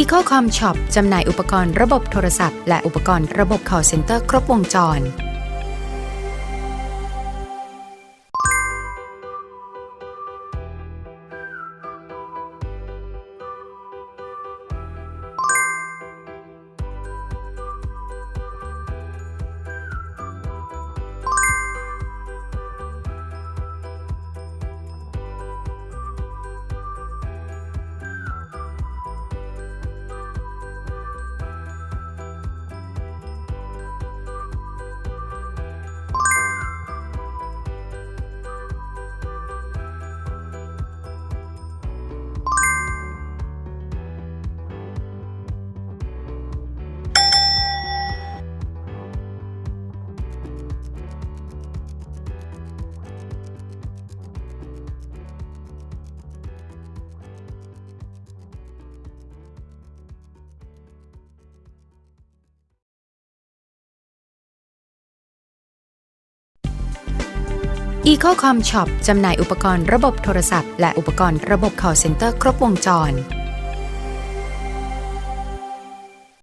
EcoCom Shop จำหน่ายอุปกรณ์ระบบโทรศัพท์ และอุปกรณ์ระบบ call center ครบวงจร EcoCom Shop จำหน่ายอุปกรณ์ระบบโทรศัพท์ และอุปกรณ์ระบบ call center ครบวงจร